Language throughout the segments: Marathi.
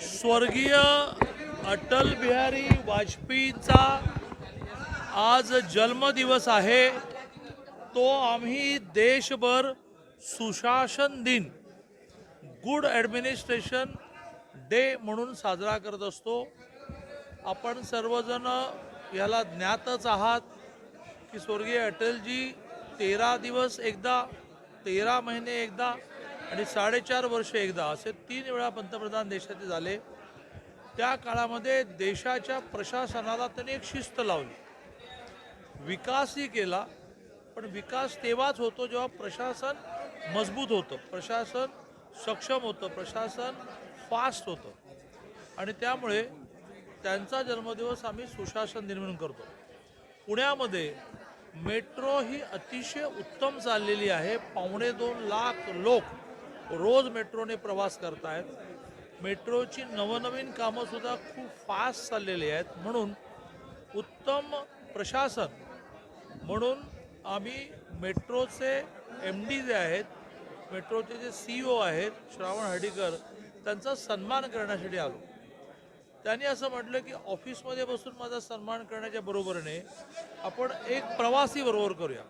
स्वर्गीय अटल बिहारी वाजपेयींचा आज जन्मदिवस आहे. तो आम्ही देशभर सुशासन दिन गुड ॲडमिनिस्ट्रेशन डे म्हणून साजरा करत असतो. आपण सर्वजण याला ज्ञातच आहात की स्वर्गीय अटलजी तेरा दिवस एकदा तेरा महिने एकदा आणि साडेचार वर्ष एकदा असे तीन वेळा पंतप्रधान देशाचे झाले. त्या काळामध्ये देशाच्या प्रशासनाला त्यांनी एक शिस्त लावली. विकासही केला पण विकास तेव्हाच होतो जेव्हा प्रशासन मजबूत होतं. प्रशासन सक्षम होतं प्रशासन फास्ट होतं. आणि त्यामुळे त्यांचा जन्मदिवस आम्ही सुशासन दिन म्हणून करतो. पुण्यामध्ये मेट्रो ही अतिशय उत्तम चाललेली आहे. पावणे दोन लाख लोक रोज मेट्रोने प्रवास करतायत. मेट्रोची नवनवीन कामंसुद्धा खूप फास्ट चाललेली आहेत. म्हणून उत्तम प्रशासन म्हणून आम्ही मेट्रोचे एम डी जे आहेत मेट्रोचे जे सी ओ आहेत श्रावण हर्डीकर त्यांचा सन्मान करण्यासाठी आलो. त्यांनी असं म्हटलं की ऑफिसमध्ये बसून माझा सन्मान करण्याच्या बरोबरीने आपण एक प्रवासी बरोबर करूया.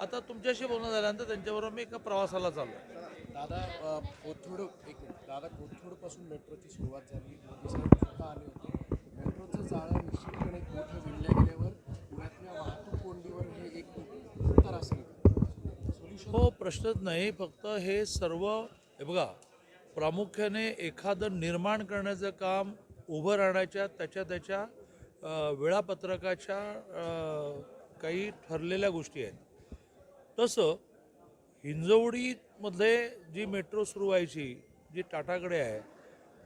आता तुमच्याशी बोलणं झाल्यानंतर त्यांच्याबरोबर मी एका प्रवासाला चाललो. दादा कोथरूड एक दादा कोथरूडपासून मेट्रोची सुरुवात झाली. मोदी साहेब आले होते. मेट्रोचं जाळं निश्चितपणे मोठं विणल्या गेल्यावर पुण्यातल्या वाहतूक कोंडीवर हे एक उत्तर असेल हो प्रश्नच नाही. फक्त हे सर्व हे बघा प्रामुख्याने एखादं निर्माण करण्याचं काम उभं राहण्याच्या त्याच्या त्याच्या वेळापत्रकाच्या काही ठरलेल्या गोष्टी आहेत. तसं हिंजवडीमध्ये जी मेट्रो सुरू व्हायची जी टाटाकडे आहे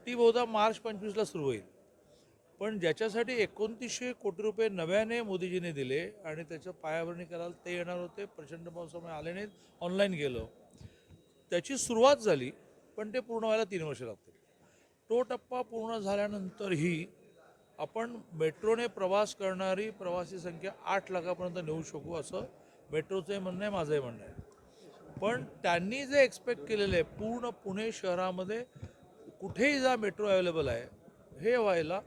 ती बहुधा मार्च पंचवीसला सुरू होईल. पण ज्याच्यासाठी एकोणतीसशे कोटी रुपये नव्याने मोदीजीने दिले आणि त्याचं पायाभरणी करायला ते येणार होते प्रचंड पावसामुळे आले नाहीत ऑनलाईन गेलो. त्याची सुरुवात झाली पण ते पूर्ण व्हायला तीन वर्ष लागते तो टप्पा पूर्ण झाल्यानंतरही आपण मेट्रोने प्रवास करणारी प्रवासी संख्या आठ लाखापर्यंत नेऊ शकू असं मेट्रोचंही म्हणणं आहे माझंही म्हणणं आहे. पण त्यांनी जे एक्सपेक्ट केलेलं आहे पूर्ण पुणे शहरामध्ये कुठेही जा मेट्रो अवेलेबल आहे हे व्हायला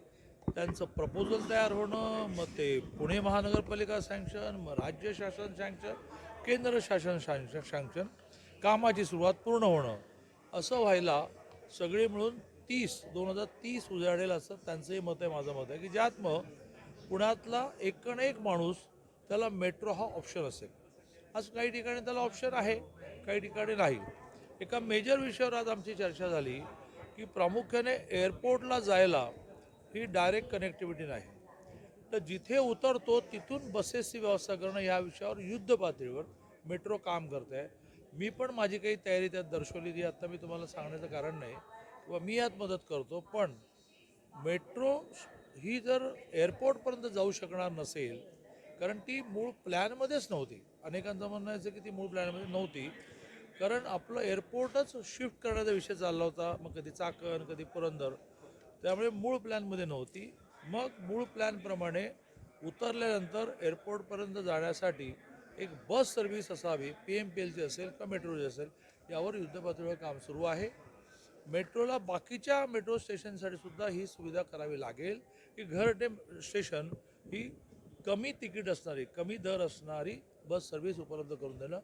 त्यांचं प्रपोजल तयार होणं मग ते पुणे महानगरपालिका सँक्शन मग राज्य शासन सँक्शन केंद्र शासन सँक्शन सँक्शन कामाची सुरुवात पूर्ण होणं असं व्हायला सगळे मिळून तीस दोन हजार तीस उजाडेल असं त्यांचंही मत आहे माझं मत आहे. की ज्यात मग पुण्यातला एकण एक माणूस त्याला मेट्रो हा ऑप्शन असेल. आज काही ठिकाणी त्याला ऑप्शन आहे काही ठिकाणी नाही. एका मेजर विषयावर आज आमची चर्चा झाली की प्रामुख्याने एअरपोर्टला जायला ही डायरेक्ट कनेक्टिव्हिटी नाही. तर जिथे उतरतो तिथून बसेसची व्यवस्था करणं या विषयावर युद्ध पातळीवर मेट्रो काम करत आहे मी पण माझी काही तयारी त्यात दर्शवली ती. आत्ता मी तुम्हाला सांगण्याचं कारण नाही. किंवा मी यात मदत करतो पण मेट्रो ही जर एअरपोर्टपर्यंत जाऊ शकणार नसेल कारण ती मूळ प्लॅनमध्येच नव्हती. अनेकांचं म्हणणं आहे की ती मूळ प्लॅनमध्ये नव्हती. कारण आपलं एअरपोर्टच शिफ्ट करण्याचा विषय चालला होता मग कधी चाकण कधी पुरंदर. त्यामुळे मूळ प्लॅनमध्ये नव्हती. मग मूळ प्लॅनप्रमाणे उतरल्यानंतर एअरपोर्टपर्यंत जाण्यासाठी एक बस सर्व्हिस असावी पी एम पी एलची असेल का मेट्रोची असेल यावर युद्धपातळीवर काम सुरू आहे. मेट्रोला बाकीच्या मेट्रो स्टेशनसाठी सुद्धा ही सुविधा करावी लागेल. की घर ते स्टेशन ही कमी तिकीट असणारी कमी दर असणारी बस सर्व्हिस उपलब्ध करून देणं.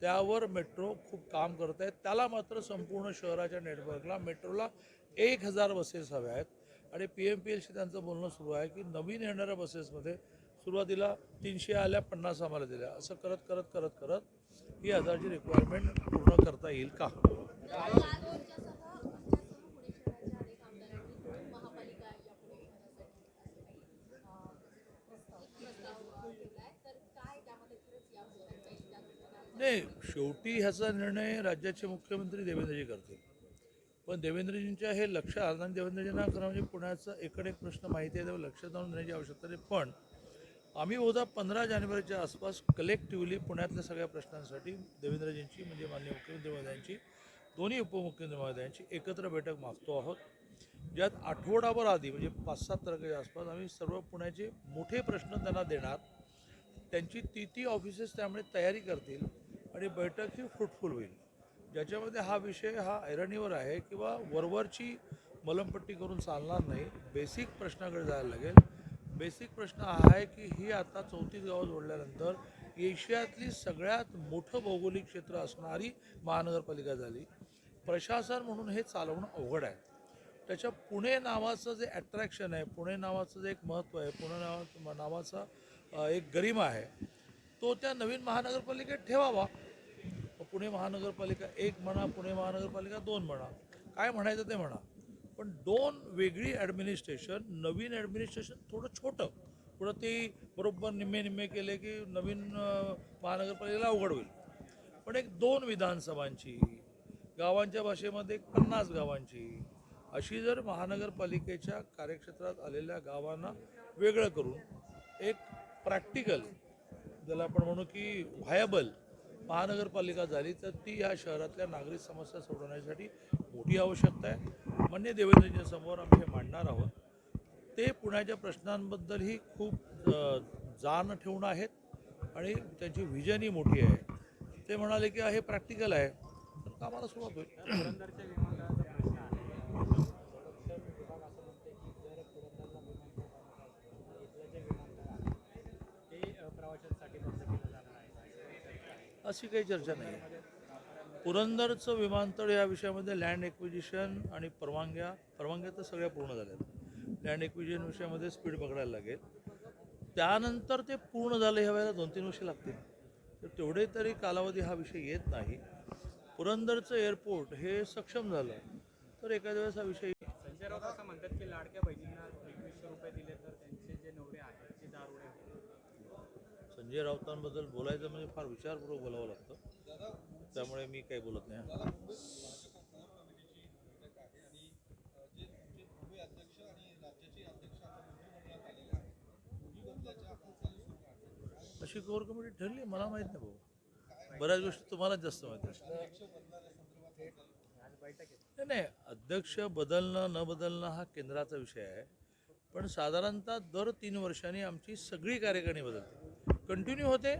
त्यावर मेट्रो खूप काम करत आहे त्याला मात्र संपूर्ण शहराच्या नेटवर्कला मेट्रोला एक हजार बसेस हव्या आहेत. आणि पी एम पी एलशी त्यांचं बोलणं सुरू आहे की नवीन येणाऱ्या बसेसमध्ये सुरुवातीला तीनशे आल्या पन्नास आम्हाला दिल्या. असं करत करत करत करत ही हजारची रिक्वायरमेंट पूर्ण करता येईल का? नाही शेवटी ह्याचा निर्णय राज्याचे मुख्यमंत्री देवेंद्रजी करतील. पण देवेंद्रजींच्या हे लक्षात आणि देवेंद्रजींना खरं म्हणजे पुण्याचा एकड एक प्रश्न माहिती आहे त्यावर लक्षात आणून देण्याची आवश्यकता नाही. पण आम्ही बहुधा पंधरा जानेवारीच्या आसपास कलेक्टिव्हली पुण्यातल्या सगळ्या प्रश्नांसाठी देवेंद्रजींची म्हणजे माननीय मुख्यमंत्री महोदयांची दोन्ही उपमुख्यमंत्री महोदयांची एकत्र बैठक मागतो आहोत. ज्यात आठवडाभर आधी म्हणजे पाच सात तारखेच्या आसपास आम्ही सर्व पुण्याचे मोठे प्रश्न त्यांना देणार. त्यांची ती ती ऑफिसेस त्यामुळे तयारी करतील. आणि बैठक ही फ्रुटफुल होईल. ज्याच्यामध्ये हा विषय हा ऐरणीवर आहे किंवा वरवरची मलमपट्टी करून चालणार नाही बेसिक प्रश्नाकडे जायला लागेल. बेसिक प्रश्न हा आहे की ही आता चौतीस गावं जोडल्यानंतर एशियातली सगळ्यात मोठं भौगोलिक क्षेत्र असणारी महानगरपालिका झाली. प्रशासन म्हणून हे चालवणं अवघड आहे. त्याच्या पुणे नावाचं जे ॲट्रॅक्शन आहे पुणे नावाचं जे एक महत्त्व आहे पुणे नावा नावाचा एक गरिमा आहे. तो त्या नवीन महानगरपालिकेत ठेवावा. पुणे महानगरपालिका एक म्हणा पुणे महानगरपालिका दोन म्हणा. काय म्हणायचं ते म्हणा. पण दोन वेगळी ॲडमिनिस्ट्रेशन नवीन ॲडमिनिस्ट्रेशन थोडं छोटं. पुढं ते बरोबर निम्मे निम्मे केले की नवीन महानगरपालिकेला अवघड होईल. पण एक दोन विधानसभांची गावांच्या भाषेमध्ये एक पन्नास गावांची अशी जर महानगरपालिकेच्या कार्यक्षेत्रात आलेल्या गावांना वेगळं करून एक प्रॅक्टिकल ज्याला आपण म्हणू की व्हायबल महानगरपालिका झाली तर ती ह्या शहरातल्या नागरिक समस्या सोडवण्यासाठी मोठी आवश्यकता आहे. मान्य देवेंद्रजींसमोर समोर आम्ही हे मांडणार आहोत. ते पुण्याच्या प्रश्नांबद्दलही खूप जाण ठेवून आहेत आणि त्यांची व्हिजनही मोठी आहे. ते म्हणाले की हे प्रॅक्टिकल आहे. तर कामाला सुरुवात होईल पुरंदरच्या विमानतळाचा प्रश्न आहे संरक्षण विभाग असं म्हणते की जर पुरंदरला विमानतळ बनवायचं असेल तर इथलं जे विमानतळ आहे ते अ, प्रवाशांसाठी बंद केलं जाणार आहे अशी काही चर्चा नाही आहे. पुरंदरचं विमानतळ या विषयामध्ये लँड एक्विजिशन आणि परवानग्या परवानग्या तर सगळ्या पूर्ण झाल्या आहेत लँड एक्विजिशन विषयामध्ये स्पीड पकडायला लागेल. त्यानंतर ते पूर्ण झालं ह्या वेळेला दोन तीन वर्षे लागतील. तर तेवढे तरी कालावधी हा विषय येत नाही. पुरंदरचं एअरपोर्ट हे सक्षम झालं तर एखाद्या वेळेस हा विषय संजय राऊत असं म्हणतात की लाडक्या बहिणींना एकवीसशे रुपये दिले तर त्यांचे जे नवरे आहेत ते दारुडे होतील संजय राऊतांबद्दल बोलायचं म्हणजे फार विचारपूर्वक बोलावं लागतं. त्यामुळे मी काही बोलत नाही. अशी कोर कमिटी ठरली मला माहीत नाही भाऊ. बऱ्याच गोष्टी तुम्हालाच जास्त माहीत असतात नाही नाही अध्यक्ष बदलणं न बदलणं हा केंद्राचा विषय आहे. पण साधारणतः दर तीन वर्षांनी आमची सगळी कार्यकारिणी बदलते. कंटिन्यू होते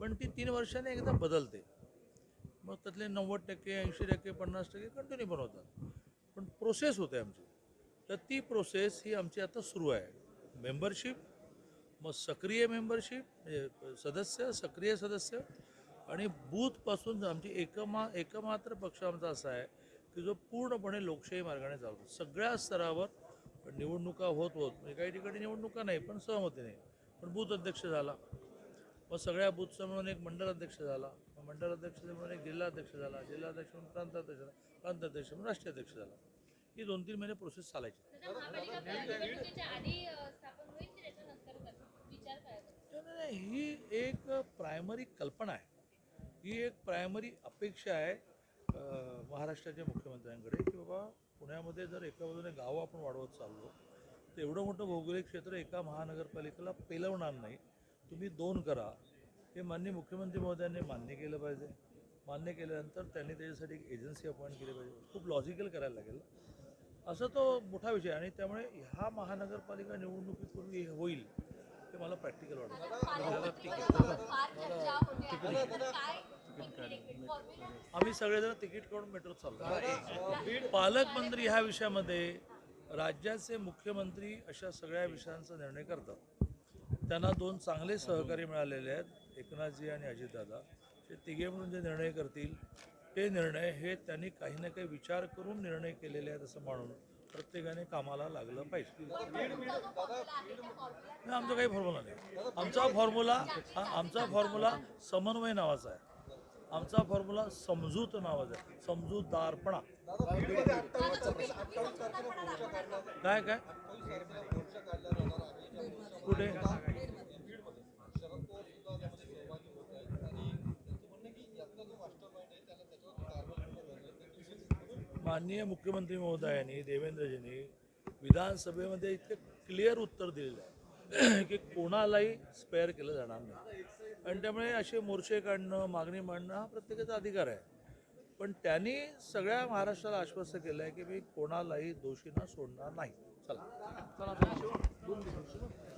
पण ती तीन वर्षाने एकदा बदलते. मग त्यातले नव्वद टक्के ऐंशी टक्के पन्नास टक्के कंटिन्यू पण होतात. पण प्रोसेस होते आमची. तर ती प्रोसेस ही आमची आता सुरू आहे. मेंबरशिप मग सक्रिय मेंबरशिप म्हणजे सदस्य सक्रिय सदस्य आणि बूथपासून आमची एकमा एकमात्र पक्ष आमचा असा आहे की जो पूर्णपणे लोकशाही मार्गाने चालतो. सगळ्या स्तरावर निवडणुका होत होत म्हणजे काही ठिकाणी निवडणुका नाही पण सहमतीने. पण बूथ अध्यक्ष झाला. मग सगळ्या बूथचा मिळून एक मंडल अध्यक्ष झाला. मंडल अध्यक्ष म्हणून एक जिल्हाध्यक्ष झाला. जिल्हाध्यक्ष म्हणून प्रांताध्यक्ष झाला. प्रांताध्यक्ष म्हणून राष्ट्रीय अध्यक्ष झाला. ही दोन तीन महिने प्रोसेस चालायची. नाही, ही एक प्रायमरी कल्पना आहे. ही एक प्रायमरी अपेक्षा आहे महाराष्ट्राच्या मुख्यमंत्र्यांकडे की बाबा पुण्यामध्ये जर एका बाजूने गावं आपण वाढवत चाललो तर एवढं मोठं भौगोलिक क्षेत्र एका महानगरपालिकेला पेलवणार नाही. तुम्ही दोन करा. हे मान्य मुख्यमंत्री महोदयांनी मान्य केलं पाहिजे. मान्य केल्यानंतर त्यांनी त्याच्यासाठी एक एजन्सी अपॉइंट केली पाहिजे. खूप लॉजिकल करायला लागेल असं तो मोठा विषय आहे. आणि त्यामुळे ह्या महानगरपालिका निवडणुकीपूर्वी हे होईल हे मला प्रॅक्टिकल वाटतं. आम्ही सगळेजण तिकीट काढून मेट्रोत चाललो. पालकमंत्री ह्या विषयामध्ये राज्याचे मुख्यमंत्री अशा सगळ्या विषयांचा निर्णय करतात. त्यांना दोन चांगले सहकारी मिळालेले आहेत एकनाथजी आणि अजितदादा. ते तिघे म्हणून जे निर्णय करतील ते निर्णय हे त्यांनी काही ना काही विचार करून निर्णय केलेले आहेत असं म्हणून प्रत्येकाने कामाला लागलं पाहिजे. नाही, आमचा काही फॉर्म्युला नाही. आमचा फॉर्म्युला आमचा फॉर्म्युला समन्वय नावाचा आहे. आमचा फॉर्म्युला समजूत नावाचा आहे. समजूतदारपणा. काय काय? कुठे? माननीय मुख्यमंत्री महोदयांनी देवेंद्रजींनी विधानसभेमध्ये इतके क्लिअर उत्तर दिलेलं आहे की कोणालाही स्पेअर केलं जाणार नाही. आणि त्यामुळे असे मोर्चे काढणं मागणी मांडणं हा प्रत्येकाचा अधिकार आहे. पण त्यांनी सगळ्या महाराष्ट्राला आश्वस्त केलं आहे की मी कोणालाही दोषींना सोडणार नाही. चला. 뭔데 잠시만.